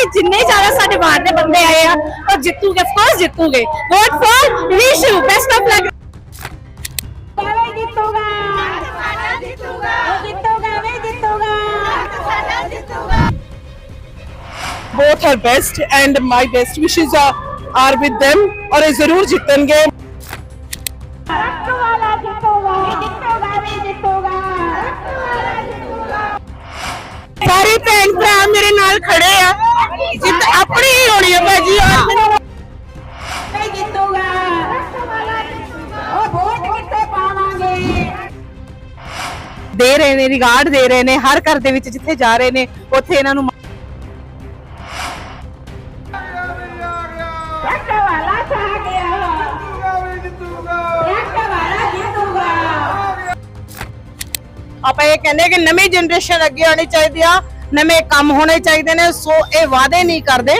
ਕਿ ਜਿੰਨੇ ਜ਼ਿਆਦਾ ਸਾਡੇ ਬਾਹਰ ਦੇ ਬੰਦੇ ਆਏ ਆ ਉਹ ਜਿੱਤੂਗੇ of course ਜਿੱਤੂਗੇ vote for Rishu best of luck both are best and my best wishes are, are with them और ये ज़रूर जीतेंगे सारे भैन भरा मेरे नाल खड़े आ ਜਿੱਤ ਆਪਣੀ ਹੀ ਹੋਣੀ ਹੈ ਭਾਜੀ ਵੇ ਜਿੱਤੂਗਾ ਰੱਖ ਵਾਲਾ ਜਿੱਤੂਗਾ। ਉਹ ਵੋਟ ਕਿੱਥੇ ਪਾਵਾਂਗੇ? ਦੇ ਰਹੇ ਨੇ ਰਿਗਾਰਡ ਦੇ ਰਹੇ ਨੇ ਹਰ ਘਰ ਦੇ ਵਿੱਚ ਜਿੱਥੇ ਜਾ ਰਹੇ ਨੇ ਉੱਥੇ ਇਹਨਾਂ ਨੂੰ ਰੱਖ ਵਾਲਾ ਛਾ ਗਿਆ। ਰੱਖ ਵਾਲਾ ਜਿੱਤੂਗਾ। ਆਪਾਂ ਇਹ ਕਹਿੰਦੇ ਕਿ ਨਵੀਂ ਜਨਰੇਸ਼ਨ ਅੱਗੇ ਆਣੀ ਚਾਹੀਦੀ ਆ। ਨਵੇਂ ਕੰਮ ਹੋਣੇ ਚਾਹੀਦੇ ਨੇ, ਸੋ ਇਹ ਵਾਅਦੇ ਨਹੀਂ ਕਰਦੇ।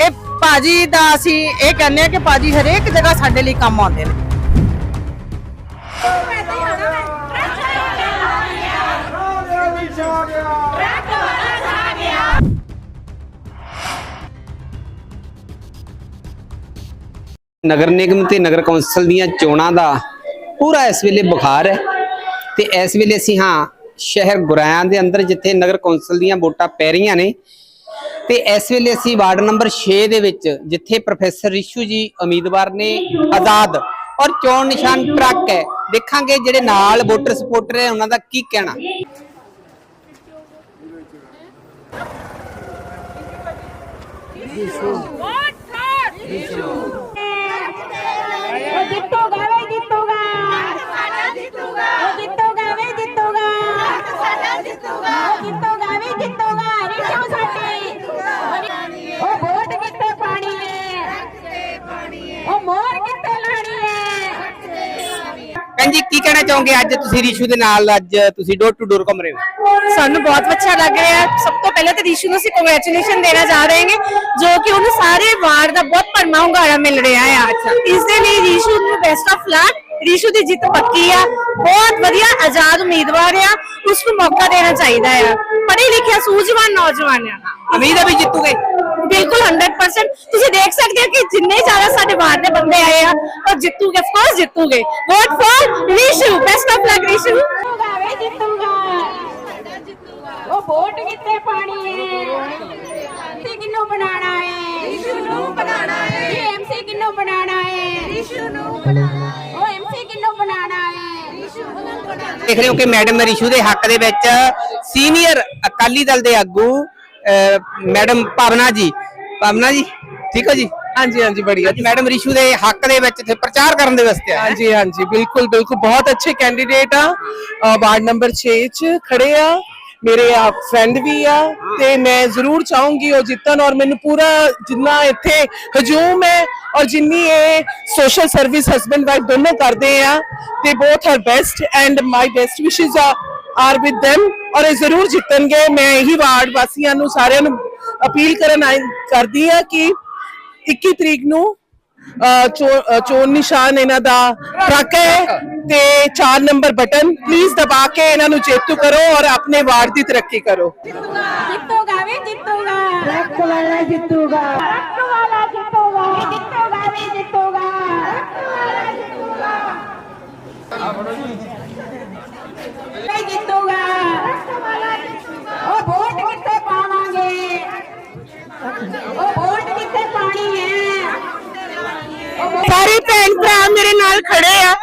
ਇਹ ਭਾਜੀ ਦਾ ਅਸੀਂ ਇਹ ਕਹਿੰਦੇ ਆ ਕਿ ਭਾਜੀ ਹਰੇਕ ਜਗ੍ਹਾ ਸਾਡੇ ਲਈ ਕੰਮ ਆਉਂਦੇ ਨੇ। ਨਗਰ ਨਿਗਮ ਤੇ ਨਗਰ ਕੌਂਸਲ ਦੀਆਂ ਚੋਣਾਂ ਦਾ ਪੂਰਾ ਇਸ ਵੇਲੇ ਬੁਖਾਰ ਹੈ ਤੇ ਇਸ ਵੇਲੇ ਅਸੀਂ ਹਾਂ ਸ਼ਹਿਰ ਗੁਰਾਇਆਂ ਦੇ ਅੰਦਰ ਜਿੱਥੇ ਨਗਰ ਕੌਂਸਲ ਦੀਆਂ ਵੋਟਾਂ ਪੈ ਰਹੀਆਂ ਨੇ। ਤੇ ਇਸ ਵੇਲੇ ਅਸੀਂ ਵਾਰਡ ਨੰਬਰ 6 ਦੇ ਵਿੱਚ ਜਿੱਥੇ ਪ੍ਰੋਫੈਸਰ ਰਿਸ਼ੂ ਜੀ ਉਮੀਦਵਾਰ ਨੇ ਆਜ਼ਾਦ ਔਰ ਚੋਣ ਨਿਸ਼ਾਨ ਟਰੱਕ ਹੈ। ਦੇਖਾਂਗੇ ਜਿਹੜੇ ਨਾਲ ਵੋਟਰ ਸਪੋਰਟਰ ਹੈ ਉਹਨਾਂ ਦਾ ਕੀ ਕਹਿਣਾ। ਉਹ ਜਿੱਤੂਗਾ ਵੇ ਜਿੱਤੂਗਾ ਸਾਡਾ ਜਿੱਤੂਗਾ ਜਿੱਤੂਗਾ ਵੇ ਜਿੱਤੂਗਾ ਰਿਸ਼ੂ ਸਾਡੀ ਉਹ ਵੋਟ ਕਿੱਥੇ ਪਾਣੀ ਹੈ ਉਹ ਮੋਰ ਕਿੱਥੇ ਲਾਣੀ ਹੈ ਕੰਜੀ ਕੀ ਕਹਿਣਾ ਚਾਹੋਗੇ ਅੱਜ ਤੁਸੀਂ ਰਿਸ਼ੂ ਦੇ ਨਾਲ? ਅੱਜ ਤੁਸੀਂ ਡੋਰ ਟੂ ਡੋਰ ਘੁੰਮ ਰਹੇ ਹੋ। ਸਾਨੂੰ ਬਹੁਤ ਅੱਛਾ ਲੱਗ ਰਿਹਾ ਹੈ। ਸਭ ਤੋਂ ਪਹਿਲਾਂ ਤਾਂ ਰਿਸ਼ੂ ਨੂੰ ਅਸੀਂ ਕੰਗ੍ਰੈਚੁਲੇਸ਼ਨ ਦੇਣਾ ਚਾਹ ਰਹੇ ਹਾਂ ਜੋ ਕਿ ਉਹਨੂੰ ਸਾਰੇ ਵਾਰਡ ਦਾ ਬਹੁਤ ਭਰਮਾ ਹੁੰਗਾਰਾ ਮਿਲ ਰਿਹਾ ਹੈ। ਇਸ ਦੇ ਲਈ ਰਿਸ਼ੂ ਨੂੰ ਬੈਸਟ ਆਫ ਲੱਕ ਰੀਸ਼ੂ ਦੀ ਜਿੱਤ ਪੱਕੀ ਆ ਬਹੁਤ ਵਧੀਆ ਆਜ਼ਾਦ ਉਮੀਦਵਾਰ ਆ ਉਸ ਨੂੰ ਮੌਕਾ ਦੇਣਾ ਚਾਹੀਦਾ ਆ ਪੜ੍ਹੇ ਲਿਖਿਆ ਸੂਝਵਾਨ ਨੌਜਵਾਨ ਆ ਉਮੀਦ ਹੈ ਵੀ ਜਿੱਤੂਗੇ ਬਿਲਕੁਲ 100% ਤੁਸੀਂ ਦੇਖ ਸਕਦੇ ਹੋ ਕਿ ਜਿੰਨੇ ਜ਼ਿਆਦਾ ਸਾਡੇ ਵਾਰਡ ਦੇ ਬੰਦੇ ਆਏ ਆ ਉਹ ਜਿੱਤੂਗੇ of course ਜਿੱਤੂਗੇ vote for Rishu best of luck Rishu ਜਿੱਤੂਗਾ ਵੇ ਜਿੱਤੂਗਾ ਉਹ ਵੋਟ ਕਿੱਥੇ ਪਾਣੀ ਹੈ ਐਮਸੀ ਕਿੰਨੂੰ ਬਣਾਣਾ ਹੈ ਰਿਸ਼ੂ ਨੂੰ ਬਣਾਣਾ ਹੈ ਐਮਸੀ ਕਿੰਨੂੰ ਬਣਾਣਾ ਹੈ ਰਿਸ਼ੂ ਨੂੰ ਬਣਾਣਾ ਹੈ ਉਹ ਐਮਸੀ ਦੇਖ ਰਹੇ ਹੋ ਕਿ ਮੈਡਮ ਰਿਸ਼ੂ ਦੇ ਹੱਕ ਦੇ ਵਿੱਚ ਸੀਨੀਅਰ ਅਕਾਲੀ ਦਲ ਦੇ ਆਗੂ ਮੈਡਮ ਭਾਵਨਾ ਜੀ। ਭਾਵਨਾ ਜੀ ਠੀਕ ਹੋ ਜੀ? ਹਾਂਜੀ ਹਾਂਜੀ ਬੜੀ ਅੱਜ ਮੈਡਮ ਰਿਸ਼ੂ ਦੇ ਹੱਕ ਦੇ ਵਿੱਚ ਇੱਥੇ ਪ੍ਰਚਾਰ ਕਰਨ ਦੇ ਵਾਸਤੇ ਆਏ। ਹਾਂਜੀ ਹਾਂਜੀ ਬਿਲਕੁਲ ਬਿਲਕੁਲ। ਬਹੁਤ ਅੱਛੇ ਕੈਂਡੀਡੇਟ ਆ। ਵਾਰਡ ਨੰਬਰ 6 ਚ ਖੜੇ ਆ। ਮੇਰੇ ਆ ਫਰੈਂਡ ਵੀ ਆ ਤੇ ਮੈਂ ਜ਼ਰੂਰ ਚਾਹੂੰਗੀ ਉਹ ਜਿੱਤਣ ਔਰ ਮੈਨੂੰ ਪੂਰਾ ਜਿੰਨਾ ਇੱਥੇ ਹਜੂਮ ਹੈ ਔਰ ਜਿੰਨੀ ਇਹ ਸੋਸ਼ਲ ਸਰਵਿਸ ਹਸਬੈਂਡ ਵਾਈਫ ਦੋਨੋਂ ਕਰਦੇ ਆ ਤੇ both are best and my best wishes are with them ਔਰ ਇਹ ਜ਼ਰੂਰ ਜਿੱਤਣਗੇ। ਮੈਂ ਇਹੀ ਵਾਰਡ ਵਾਸੀਆਂ ਨੂੰ ਸਾਰਿਆਂ ਨੂੰ ਅਪੀਲ ਕਰਨ ਆਈ ਕਰਦੀ ਆ ਕਿ 21 ਤਰੀਕ ਨੂੰ ਚੋਣ ਨਿਸ਼ਾਨ ਇਹਨਾਂ ਦਾ ਟਰੱਕ ਹੈ ਤੇ 4 ਨੰਬਰ ਬਟਨ ਪਲੀਜ਼ ਦਬਾ ਕੇ ਇਹਨਾਂ ਨੂੰ ਜੇਤੂ ਕਰੋ ਔਰ ਆਪਣੇ ਵਾਰਡ ਦੀ ਤਰੱਕੀ ਕਰੋ। ਜਿੱਤੂਗਾ ਵੇ ਜਿੱਤੂਗਾ। ਰੱਖ ਵਾਲਾ ਜਿੱਤੂਗਾ। ਰੱਖ ਵਾਲਾ ਜਿੱਤੂਗਾ। ਜਿੱਤੂਗਾ ਵੇ ਜਿੱਤੂਗਾ। ਵਾਲਾ ਜਿੱਤੂਗਾ ਵੇ ਜਿੱਤੂਗਾ। ਰੱਖ ਵਾਲਾ ਜਿੱਤੂਗਾ ਉਹ ਵੋਟ ਕਿੱਥੇ ਪਾਵਾਂਗੇ? ਉਹ ਵੋਟ ਕਿੱਥੇ ਸਾਰੇ ਭੈਣ ਭਰਾ ਮੇਰੇ ਨਾਲ ਖੜੇ ਆ।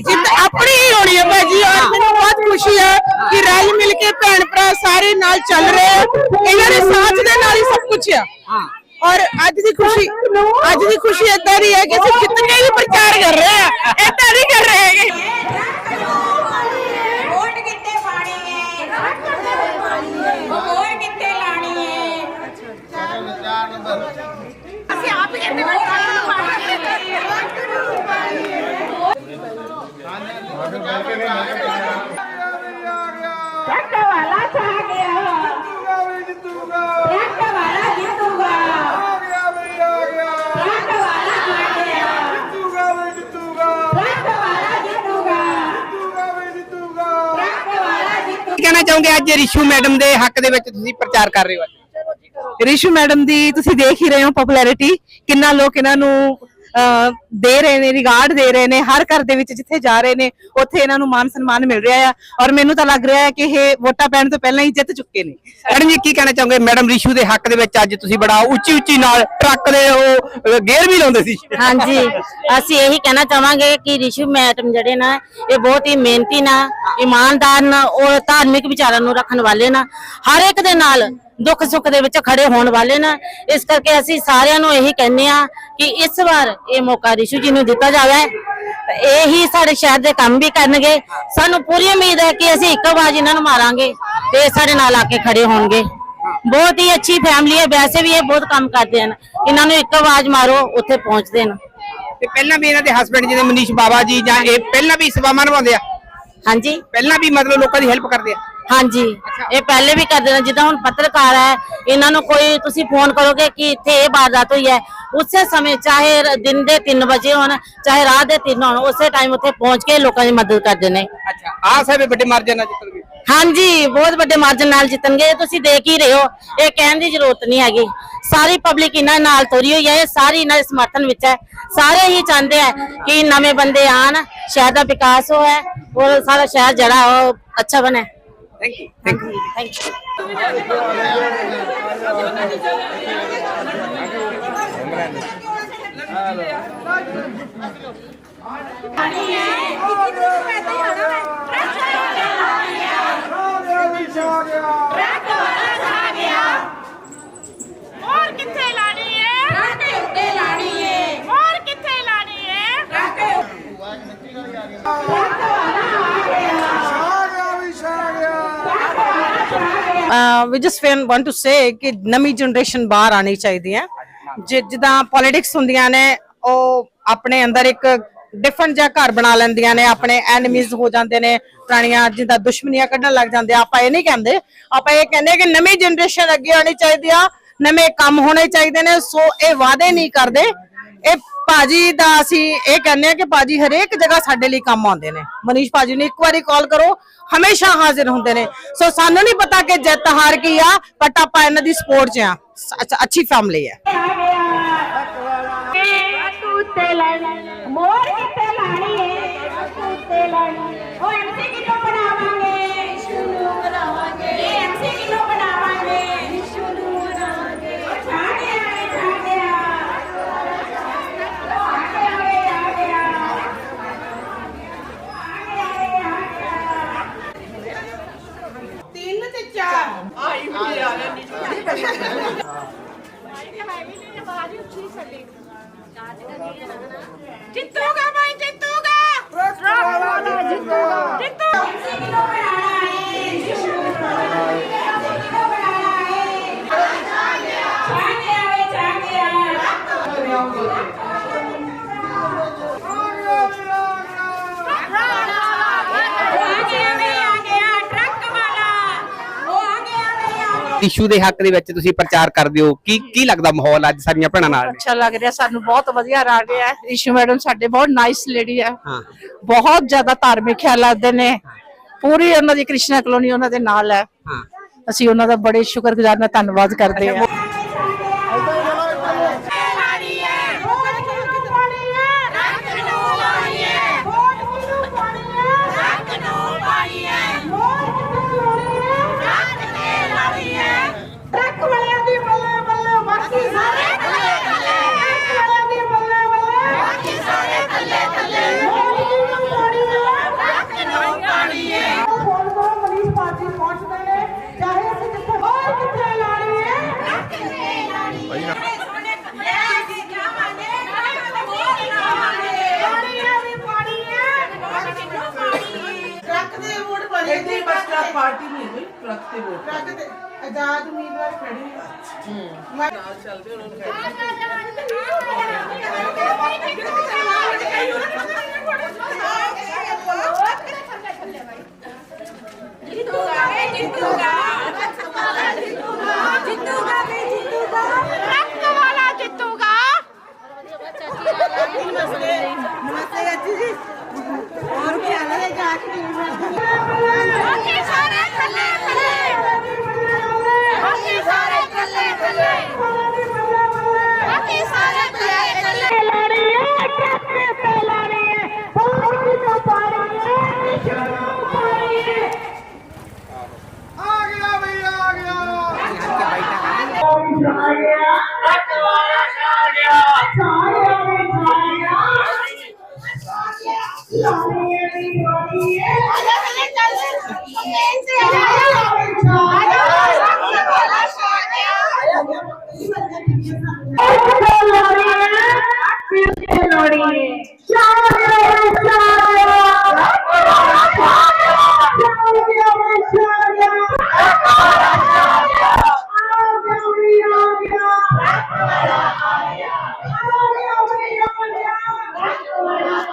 ਜਿੱਤ ਆਪਣੀ ਹੀ ਹੋਣੀ ਹੈ ਭਾਜੀ। ਔਰ ਮੈਨੂੰ ਬਹੁਤ ਖੁਸ਼ੀ ਹੈ ਕਿ ਰਲ ਮਿਲ ਕੇ ਭੈਣ ਭਰਾ ਸਾਰੇ ਨਾਲ ਚੱਲ ਰਹੇ ਆ। ਇਹਨਾਂ ਦੇ ਸਾਥ ਦੇ ਨਾਲ ਹੀ ਸਭ ਕੁਝ ਆ। ਔਰ ਅੱਜ ਦੀ ਖੁਸ਼ੀ ਅੱਜ ਦੀ ਖੁਸ਼ੀ ਏਦਾਂ ਦੀ ਹੈ ਕਿ ਅਸੀਂ ਜਿੱਤ ਕੇ ਵੀ ਪ੍ਰਚਾਰ ਕਰ ਰਹੇ ਆ ਏਦਾਂ ਨਹੀਂ ਕਰ ਰਹੇ ਹੈਗੇ ਵੋਟ ਕਿੱਥੇ ਪਾਣੀ ਹੈ ਉਹ ਵੋਟ ਕਿੱਥੇ ਲਾਣੀ ਹੈ ਅਸੀਂ ਆਪ ਹੀ ਕਹਿੰਦੇ ਟਰੱਕ ਵਾਲਾ ਛਾ ਗਿਆ ਟਰੱਕ ਵਾਲਾ ਜਿੱਤੂਗਾ ਟਰੱਕ ਵਾਲਾ ਆ ਗਿਆ ਟਰੱਕ ਵਾਲਾ ਜਿੱਤੂਗਾ ਟਰੱਕ ਵਾਲਾ ਜਿੱਤੂਗਾ ਕੀ ਕਹਿਣਾ ਚਾਹੋਗੇ ਅੱਜ ਰਿਸ਼ੂ ਮੈਡਮ ਦੇ ਹੱਕ ਦੇ ਵਿੱਚ ਤੁਸੀਂ ਪ੍ਰਚਾਰ ਕਰ ਰਹੇ ਹੋ? ਰਿਸ਼ੂ ਮੈਡਮ ਦੀ ਤੁਸੀਂ ਦੇਖ ਹੀ ਰਹੇ ਹੋ ਪਪੂਲੈਰਿਟੀ ਕਿੰਨਾ ਲੋਕ ਇਹਨਾਂ ਨੂੰ ਦੇ ਰਹੇ ਨੇ ਰਿਗਾਰਡ ਦੇ ਰਹੇ ਨੇ ਹਰ ਘਰ ਦੇ ਵਿੱਚ ਜਿੱਥੇ ਜਾ ਰਹੇ ਨੇ ਉੱਥੇ ਇਹਨਾਂ ਨੂੰ ਮਾਨ ਸਨਮਾਨ ਮਿਲ ਰਿਹਾ ਆ। ਔਰ ਮੈਨੂੰ ਤਾਂ ਲੱਗ ਰਿਹਾ ਹੈ ਕਿ ਇਹ ਵੋਟਾਂ ਪੈਣ ਤੋਂ ਪਹਿਲਾਂ ਹੀ ਜਿੱਤ ਚੁੱਕੇ ਨੇ। ਮੈਡਮ ਜੀ ਕੀ ਕਹਿਣਾ ਚਾਹੋਗੇ? ਮੈਡਮ ਰਿਸ਼ੂ ਦੇ ਹੱਕ ਦੇ ਵਿੱਚ ਅੱਜ ਤੁਸੀਂ ਬੜਾ ਉੱਚੀ ਉੱਚੀ ਨਾਲ ਟਰੱਕ ਦੇ ਉਹ ਗੇਅਰ ਵੀ ਲਾਉਂਦੇ ਸੀ। ਹਾਂਜੀ। ਅਸੀਂ ਇਹੀ ਕਹਿਣਾ ਚਾਹਾਂਗੇ ਕਿ ਰਿਸ਼ੂ ਮੈਡਮ ਜਿਹੜੇ ਨਾ ਇਹ ਬਹੁਤ ਹੀ ਮਿਹਨਤੀ ਨਾ ਇਮਾਨਦਾਰ ਨਾ ਔਰ ਧਾਰਮਿਕ ਵਿਚਾਰਾਂ ਨੂੰ ਰੱਖਣ ਵਾਲੇ ਨਾ ਹਰ ਇੱਕ ਦੇ ਨਾਲ ਦੁੱਖ ਸੁੱਖ ਦੇ ਵਿੱਚ ਖੜੇ ਹੋਣ ਵਾਲੇ ਨਾ ਇਸ ਕਰਕੇ ਅਸੀਂ ਸਾਰਿਆਂ ਨੂੰ ਇਹੀ ਕਹਿੰਦੇ ਆ ਕਿ ਇਸ ਵਾਰ ਇਹ ਮੌਕਾ ਰਿਸ਼ੂ ਜੀ ਨੂੰ ਦਿੱਤਾ ਜਾਵੇ। ਤੇ ਇਹ ਹੀ ਸਾਡੇ ਸ਼ਹਿਰ ਦੇ ਕੰਮ ਵੀ ਕਰਨਗੇ। ਸਾਨੂੰ ਪੂਰੀ ਉਮੀਦ ਹੈ ਕਿ ਅਸੀਂ ਇੱਕ ਆਵਾਜ਼ ਇਹਨਾਂ ਨੂੰ ਮਾਰਾਂਗੇ ਤੇ ਸਾਡੇ ਨਾਲ ਆ ਕੇ ਖੜੇ ਹੋਣਗੇ। ਬਹੁਤ ਹੀ ਅੱਛੀ ਫੈਮਿਲੀ ਹੈ ਵੈਸੇ ਵੀ ਇਹ ਬਹੁਤ ਕੰਮ ਕਰਦੇ ਹਨ। ਇਹਨਾਂ ਨੂੰ ਇੱਕ ਆਵਾਜ਼ ਮਾਰੋ ਉੱਥੇ ਪਹੁੰਚਦੇ ਨੇ ਤੇ ਪਹਿਲਾਂ ਵੀ ਇਹਨਾਂ ਦੇ ਹਸਬੰਡ ਜਿਹਦੇ ਮਨੀਸ਼ ਬਾਬਾ ਜੀ ਜਾਂ ਇਹ ਪਹਿਲਾਂ ਵੀ ਸੇਵਾਵਾਂ ਨਿਭਾਉਂਦੇ ਆ? ਹਾਂਜੀ। ਪਹਿਲਾਂ ਵੀ ਮਤਲਬ ਲੋਕਾਂ ਦੀ ਹੈਲਪ ਕਰਦੇ ਆ? ਹਾਂਜੀ। ਇਹ ਪਹਿਲੇ ਵੀ ਕਰਦੇ ਨੇ ਜਿੱਦਾਂ ਹੁਣ ਪੱਤਰਕਾਰ ਹੈ ਇਹਨਾਂ ਨੂੰ ਕੋਈ ਤੁਸੀਂ ਫੋਨ ਕਰੋਗੇ ਕਿ ਇੱਥੇ ਇਹ ਵਾਰਦਾਤ ਹੋਈ ਹੈ ਉਸੇ ਸਮੇਂ ਚਾਹੇ ਦਿਨ ਦੇ 3 ਵਜੇ ਹੋਣ ਚਾਹੇ ਰਾਤ ਦੇ 3 ਹੋਣ ਉਸੇ ਟਾਈਮ ਉੱਥੇ ਪਹੁੰਚ ਕੇ ਲੋਕਾਂ ਦੀ ਮਦਦ ਕਰਦੇ ਨੇ। ਅੱਛਾ। ਆਹ ਸਾਹਿਬ ਵੱਡੇ ਮਾਰਜਨ ਨਾਲ ਜਿੱਤਣਗੇ। ਹਾਂਜੀ ਬਹੁਤ ਵੱਡੇ ਮਾਰਜਨ ਨਾਲ ਜਿੱਤਣਗੇ। ਇਹ ਤੁਸੀਂ ਦੇਖ ਹੀ ਰਹੇ ਹੋ ਇਹ ਕਹਿਣ ਦੀ ਜ਼ਰੂਰਤ ਨਹੀਂ ਹੈਗੀ। ਸਾਰੀ ਪਬਲਿਕ ਇਹਨਾਂ ਨਾਲ ਤੁਰੀ ਹੋਈ ਹੈ ਇਹ ਸਾਰੀ ਇਹਨਾਂ ਦੇ ਸਮਰਥਨ ਵਿੱਚ ਹੈ। ਸਾਰੇ ਹੀ ਚਾਹੁੰਦੇ ਆ ਕਿ ਨਵੇਂ ਬੰਦੇ ਆਣ ਸ਼ਹਿਰ ਦਾ ਵਿਕਾਸ ਹੋਵੇ ਔਰ ਸਾਰਾ ਸ਼ਹਿਰ ਜਿਹੜਾ ਉਹ ਅੱਛਾ ਬਣੇ। Thank you. Thank you. Thank you. और कितने ਵੀ ਜਸਟ ਵਾਂਟ ਟੂ ਸੇ ਕਿ ਨਵੀਂ ਜਨਰੇਸ਼ਨ ਬਾਹਰ ਆਣੀ ਚਾਹੀਦੀ ਹੈ। ਜਿੱਦਾਂ ਪੋਲਿਟਿਕਸ ਹੁੰਦੀਆਂ ਨੇ, ਉਹ ਆਪਣੇ ਅੰਦਰ ਇੱਕ ਡਿਫਰੈਂਟ ਜਿਹਾ ਘਰ ਬਣਾ ਲੈਂਦੀਆਂ ਨੇ, ਆਪਣੇ ਐਨਮੀਜ਼ ਹੋ ਜਾਂਦੇ ਨੇ, ਪੁਰਾਣੀਆਂ ਜਿੱਦਾਂ ਦੁਸ਼ਮਣੀਆਂ ਕੱਢਣ ਲੱਗ ਜਾਂਦੇ ਆਪਾਂ ਇਹ ਨਹੀਂ ਕਹਿੰਦੇ। ਆਪਾਂ ਇਹ ਕਹਿੰਦੇ ਕਿ ਨਵੀਂ ਜਨਰੇਸ਼ਨ ਅੱਗੇ ਆਣੀ ਚਾਹੀਦੀ ਆ, ਨਵੇਂ ਕੰਮ ਹੋਣੇ ਚਾਹੀਦੇ ਨੇ, ਸੋ ਇਹ ਵਾਅਦੇ ਨਹੀਂ ਕਰਦੇ। ਇਹ ਭਾਜੀ ਦਾ ਅਸੀਂ ਇਹ ਕਹਿੰਦੇ ਆ ਕਿ ਭਾਜੀ ਹਰੇਕ ਜਗ੍ਹਾ ਸਾਡੇ ਲਈ ਕੰਮ ਆਉਂਦੇ ਨੇ। ਮਨੀਸ਼ ਭਾਜੀ ਨੂੰ ਇੱਕ ਵਾਰੀ ਕਾਲ ਕਰੋ, ਹਮੇਸ਼ਾ ਹਾਜ਼ਰ ਹੁੰਦੇ ਨੇ। ਸੋ ਸਾਨੂੰ ਨਹੀਂ ਪਤਾ ਕਿ ਜਿੱਤ ਹਾਰ ਕੀ ਆ ਬਟ ਆਪਾਂ ਇਹਨਾਂ ਦੀ ਸਪੋਰਟ 'ਚ ਆ ਅੱਛੀ ਫੈਮਿਲੀ ਹੈ ਉੱਤੇ ਲਾਣੀ ਮੋਰ ਕਿੱਥੇ ਲਾਣੀ ਏ ਉੱਤੇ ਲਾਣੀ ਉਹ ਐਮਸੀ ਕਿਲੋ ਬਣਾਵਾਂਗੇ ਸ਼ੁਰੂ ਬਣਾਵਾਂਗੇ ਇਹ ਐਮਸੀ ਕਿਲੋ ਬਣਾਵਾਂਗੇ ਸ਼ੁਰੂ ਬਣਾਵਾਂਗੇ ਛਾੜੇ ਆਏ ਛਾੜੇ ਆ ਆਗੇ ਆਗੇ ਆਗੇ ਆ ਆਗੇ ਆਗੇ ਆਗੇ ਜਿੱਤੂਗਾ ਮੈਂ ਜਿੱਤੂਗਾ ਵਾਲਾ ਜਿੱਤੂਗਾ ਜਿੱਤੂ ਐਮਸੀ ਕਿਲੋ ਬਣਾਣਾ ਏ ਸ਼ੁਰੂ ਬਣਾਉਣਾ ਏ ਐਮਸੀ ਕਿਲੋ ਬਣਾਣਾ ਏ ਛਾੜੇ ਆਏ ਛਾੜੇ ਆ ਆਗੇ ਆਵੇ ਆ ਗਿਆ ਟਰੱਕ ਵਾਲਾ ਉਹ ਆਗੇ ਆਵੇ ਆ ਗਿਆ ਇਸ਼ੂ ਦੇ ਹੱਕ ਦੇ ਵਿੱਚ ਤੁਸੀਂ ਪ੍ਰਚਾਰ ਕਰਦੇ ਹੋ? ਕੀ ਕੀ ਲੱਗਦਾ ਮਾਹੌਲ ਅੱਜ ਸਾਰੀਆਂ ਭੈਣਾਂ ਨਾਲ? ਅੱਛਾ ਲੱਗ ਰਿਹਾ ਸਾਨੂੰ ਬਹੁਤ ਵਧੀਆ ਲੱਗ ਰਿਹਾ। ਹੈ ਇਸ਼ੂ ਮੈਡਮ ਸਾਡੇ ਬਹੁਤ ਨਾਈਸ ਲੇਡੀ ਹੈ ਹਾਂ। ਬਹੁਤ ਜ਼ਿਆਦਾ ਧਾਰਮਿਕ ਖਿਆਲਾਤ ਦੇ ਨੇ। ਪੂਰੀ ਉਹਨਾਂ ਦੀ ਕ੍ਰਿਸ਼ਨਾ ਕਲੋਨੀ ਉਹਨਾਂ ਦੇ ਨਾਲ ਹੈ। ਹਾਂ। ਅਸੀਂ ਉਹਨਾਂ ਦਾ ਬੜੇ ਸ਼ੁਕਰਗੁਜ਼ਾਰ ਨਾਲ ਧੰਨਵਾਦ ਕਰਦੇ ਹਾਂ ਲਾਣੀ ਏ ਵੋਟ ਕਿਹਨੂੰ ਪਾਣੀ ਏ ਰੱਖ ਨੂੰ ਪਾਣੀ ਏ ਵੋਟ ਕਿਹਨੂੰ ਪਾਣੀ ਏ ਰੱਖ ਨੂੰ ਪਾਣੀ ਏ ਵੋਟ ਕਿਹਨੂੰ ਪਾਣੀ ਏ ਰੱਖ ਕੇ ਲਾਣੀ ਏ ਟਰੱਕ ਵਾਲਿਆਂ ਦੀ ਬੱਲੇ ਬੱਲੇ ਬਾਕੀ ਸਾਰੇ ਥੱਲੇ ਥੱਲੇ ਟਰੱਕ ਵਾਲਿਆਂ ਦੀ ਬੱਲੇ ਬੱਲੇ ਬਾਕੀ ਸਾਰੇ ਥੱਲੇ ਥੱਲੇ ਵੋਟ ਕਿਹਨੂੰ ਪਾਣੀ ਏ ਰੱਖ ਨੂੰ ਪਾਣੀ ਏ ਫੋਨ ਕਰੋ ਮਨੀਸ਼ ਪਾਜੀ ਪਹੁੰਚਦੇ ਨੇ ਚਾਹੇ ਅਸੀਂ ਜਿੱਥੇ ਹੋਰ ਕਿੱਥੇ ਲਾਣੀ ਏ ਰੱਖ ਕੇ ਲਾਣੀ ਏ ਸੋਨੇ ਥੱਲੇ ਅਸੀਂ ਜਾਵਾਂਗੇ ਵੋਟ ਲਾਵਾਂਗੇ ਪਾਣੀ ਏ ਵੀ ਪਾਣੀ ਏ ਵੋਟ ਕਿਹਨੂੰ ਪਾਣੀ ਏ ਟਰੱਕ ਦੇ ਵੋਟ ਪਾਣੀ ਇੱਥੇ ਬਸ ਟਰੱਕ ਪਾਰਟੀ ਨਹੀਂ ਹੋਈ ਟਰੱਕ ਤੇ ਵੋਟ ਟਰੱਕ ਤੇ ਆਜ਼ਾਦ ਉਮੀਦਵਾਰ ਖੜੀ ਹੂੰ ਮੈਂ ਨਾਲ ನೋಡಿ